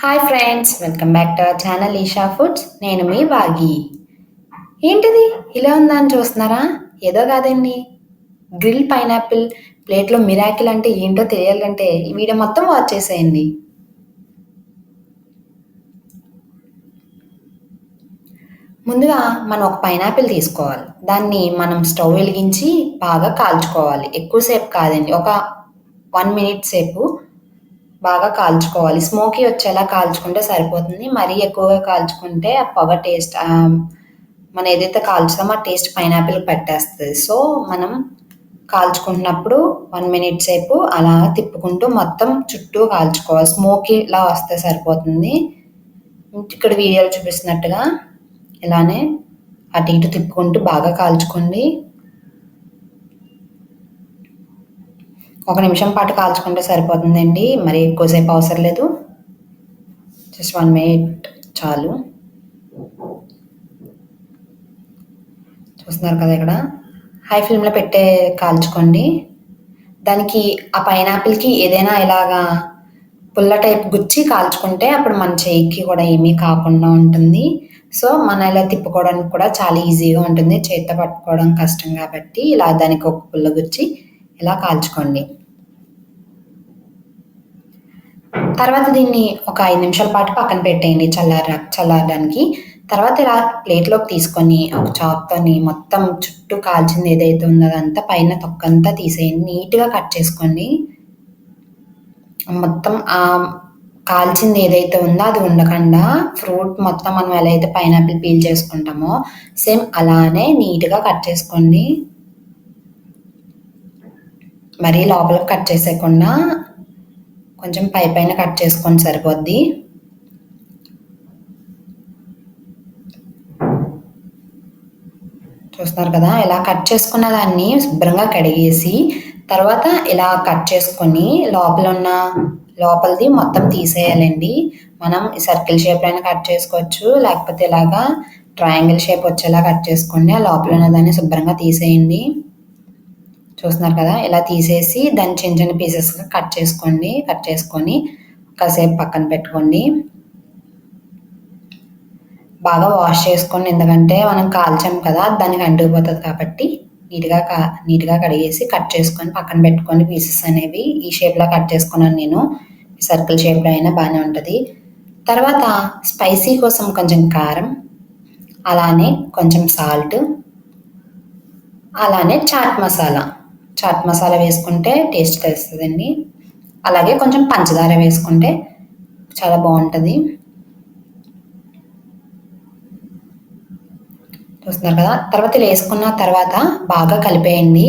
Hi friends welcome back to our channel Eesha foods నేను మీ వాగి. ఏంటిది? ఇలా ఉందని చూస్తున్నారా? ఏదో కాదండి. గ్రిల్ పైనాపిల్ ప్లేట్లో మిరాకిల్ అంటే ఏంటో తెలియాలంటే ఈ వీడియో మొత్తం వాచ్ చేసేయండి. ముందుగా మనం ఒక పైనాపిల్ తీసుకోవాలి. దాన్ని మనం స్టవ్ వెలిగించి బాగా కాల్చుకోవాలి. ఎక్కువసేపు కాదండి ఒక వన్ మినిట్ సేపు బాగా కాల్చుకోవాలి. స్మోకీ వచ్చేలా కాల్చుకుంటే సరిపోతుంది. మరీ ఎక్కువగా కాల్చుకుంటే ఆ పొగ టేస్ట్ మనం ఏదైతే కాల్చుతామో ఆ టేస్ట్ పైనాపిల్ పట్టేస్తుంది. సో మనం కాల్చుకుంటున్నప్పుడు వన్ మినిట్ సేపు అలా తిప్పుకుంటూ మొత్తం చుట్టూ కాల్చుకోవాలి. స్మోకీ ఇలా వస్తే సరిపోతుంది. ఇక్కడ వీడియోలో చూపిస్తున్నట్టుగా ఇలానే అటు ఇటు తిప్పుకుంటూ బాగా కాల్చుకోండి. ఒక నిమిషం పాటు కాల్చుకుంటే సరిపోతుందండి. మరి ఎక్కువసేపు అవసరం లేదు. జస్ట్ వన్ మినిట్ చాలు. చూస్తున్నారు కదా ఇక్కడ. హై ఫ్లేమ్లో పెట్టే కాల్చుకోండి. దానికి ఆ పైనాపిల్కి ఏదైనా ఇలాగా పుల్ల టైప్ గుచ్చి కాల్చుకుంటే అప్పుడు మన చేయికి కూడా ఏమీ కాకుండా ఉంటుంది. సో మన ఇలా తిప్పుకోవడానికి కూడా చాలా ఈజీగా ఉంటుంది. చేతితో పట్టుకోవడం కష్టం కాబట్టి ఇలా దానికి ఒక పుల్ల గుచ్చి ఇలా కాల్చుకోండి. తర్వాత దీన్ని ఒక ఐదు నిమిషాల పాటు పక్కన పెట్టేయండి చల్లార చల్లారడానికి. తర్వాత ఇలా ప్లేట్లోకి తీసుకొని ఒక చాక్తోని మొత్తం చుట్టూ కాల్చింది ఏదైతే ఉందో అదంతా పైన తొక్కంతా తీసేయండి. నీట్గా కట్ చేసుకోండి. మొత్తం ఆ కాల్చింది ఏదైతే ఉందో అది ఉండకుండా ఫ్రూట్ మొత్తం మనం ఎలా అయితే పైనాపిల్ పీల్ చేసుకుంటామో సేమ్ అలానే నీట్గా కట్ చేసుకోండి. మరీ లోపలికి కట్ చేసేయకుండా కొంచెం పై పైన కట్ చేసుకొని సరిపోద్ది. చూస్తున్నారు కదా? ఇలా కట్ చేసుకున్న దాన్ని శుభ్రంగా కడిగేసి తర్వాత ఇలా కట్ చేసుకొని లోపల ఉన్న లోపలిది మొత్తం తీసేయాలండి. మనం సర్కిల్ షేప్ అయినా కట్ చేసుకోవచ్చు లేకపోతే ఇలాగా ట్రయాంగిల్ షేప్ వచ్చేలా కట్ చేసుకోండి ఆ లోపల ఉన్న దాన్ని శుభ్రంగా తీసేయండి. చూస్తున్నారు కదా? ఇలా తీసేసి దాన్ని చిన్న చిన్న పీసెస్గా కట్ చేసుకోండి కట్ చేసుకొని కాసేపు పక్కన పెట్టుకోండి. బాగా వాష్ చేసుకోండి. ఎందుకంటే మనం కాల్చాం కదా దానికి అంటుకుపోతుంది కాబట్టి నీట్గా కా నీట్గా కడిగేసి కట్ చేసుకొని పక్కన పెట్టుకొని పీసెస్ అనేవి ఈ షేప్లో కట్ చేసుకున్నాను నేను. సర్కిల్ షేప్లో అయినా బాగానే ఉంటుంది. తర్వాత స్పైసీ కోసం కొంచెం కారం అలానే కొంచెం సాల్ట్ అలానే చాట్ మసాలా చాట్ మసాలా వేసుకుంటే టేస్ట్ తెలుస్తుందండి. అలాగే కొంచెం పంచదార వేసుకుంటే చాలా బాగుంటుంది. చూస్తున్నారు కదా? తర్వాత వేసుకున్న తర్వాత బాగా కలిపేయండి.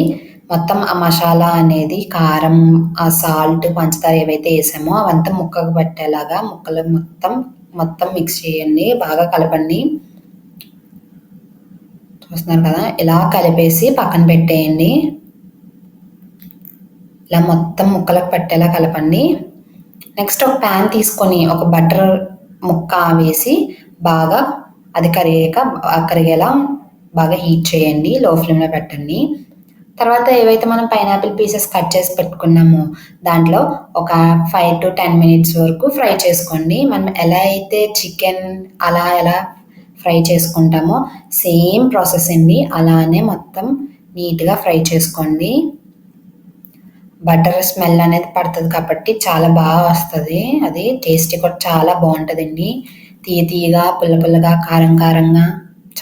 మొత్తం ఆ మసాలా అనేది కారం ఆ సాల్ట్ పంచదార ఏవైతే వేసామో అవంతా ముక్కకు పట్టేలాగా ముక్కలు మొత్తం మొత్తం మిక్స్ చేయండి. బాగా కలపండి. చూస్తున్నారు కదా? ఇలా కలిపేసి పక్కన పెట్టేయండి. ఇలా మొత్తం ముక్కలకు పట్టేలా కలపండి. నెక్స్ట్ ఒక ప్యాన్ తీసుకొని ఒక బటర్ ముక్క వేసి బాగా అది కరిగాక కరిగేలా బాగా హీట్ చేయండి. లో ఫ్లేమ్లో పెట్టండి. తర్వాత ఏవైతే మనం పైనాపిల్ పీసెస్ కట్ చేసి పెట్టుకున్నామో దాంట్లో ఒక ఫైవ్ టు టెన్ మినిట్స్ వరకు ఫ్రై చేసుకోండి. మనం ఎలా అయితే చికెన్ అలా ఎలా ఫ్రై చేసుకుంటామో సేమ్ ప్రాసెస్ అండి. అలానే మొత్తం నీట్గా ఫ్రై చేసుకోండి. బటర్ స్మెల్ అనేది పడుతుంది కాబట్టి చాలా బాగా వస్తుంది. అది టేస్ట్ కూడా చాలా బాగుంటుందండి. తీయ తీయగా పుల్ల పుల్లగా కారం కారంగా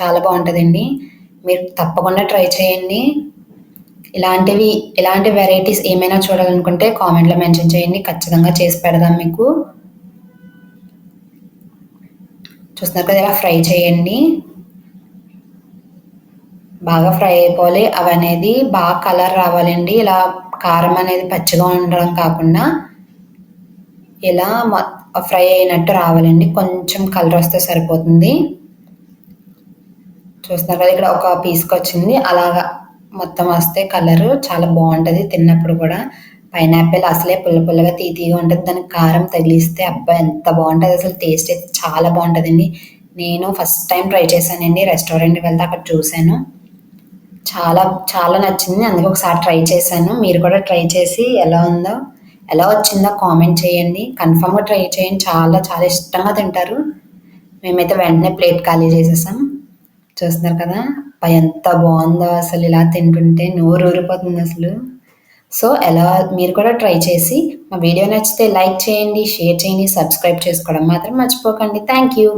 చాలా బాగుంటుందండి. మీరు తప్పకుండా ట్రై చేయండి. ఇలాంటివి ఇలాంటి వెరైటీస్ ఏమైనా చూడాలనుకుంటే కామెంట్లో మెన్షన్ చేయండి. ఖచ్చితంగా చేసి పెడదాం మీకు. చూస్తున్నారు కదా ఇలా ఫ్రై చేయండి. బాగా ఫ్రై అయిపోవాలి. అవి అనేది బాగా కలర్ రావాలండి. ఇలా కారం అనేది పచ్చిగా ఉండడం కాకుండా ఇలా ఫ్రై అయినట్టు రావాలండి. కొంచెం కలర్ వస్తే సరిపోతుంది. చూస్తున్నారు కదా ఇక్కడ ఒక పీస్కి వచ్చింది. అలాగా మొత్తం వస్తే కలర్ చాలా బాగుంటుంది తిన్నప్పుడు కూడా. పైనాపిల్ అసలే పుల్ల పుల్లగా తీతీగా ఉంటుంది. దానికి కారం తగిలిస్తే అబ్బాయి ఎంత బాగుంటుంది. అసలు టేస్ట్ అయితే చాలా బాగుంటుందండి. నేను ఫస్ట్ టైం ట్రై చేశానండి. రెస్టారెంట్కి వెళ్తే అక్కడ చూశాను. చాలా చాలా నచ్చింది. అందుకే ఒకసారి ట్రై చేశాను. మీరు కూడా ట్రై చేసి ఎలా ఉందో ఎలా వచ్చిందో కామెంట్ చేయండి. కన్ఫామ్గా ట్రై చేయండి. చాలా చాలా ఇష్టంగా తింటారు. మేమైతే వెంటనే ప్లేట్ ఖాళీ చేసేసాం. చూస్తున్నారు కదా పై ఎంత బాగుందో అసలు ఇలా తింటుంటే నోరు ఊరిపోతుంది అసలు. సో ఎలా మీరు కూడా ట్రై చేసి మా వీడియో నచ్చితే లైక్ చేయండి షేర్ చేయండి సబ్స్క్రైబ్ చేసుకోవడం మాత్రం మర్చిపోకండి. Thank you.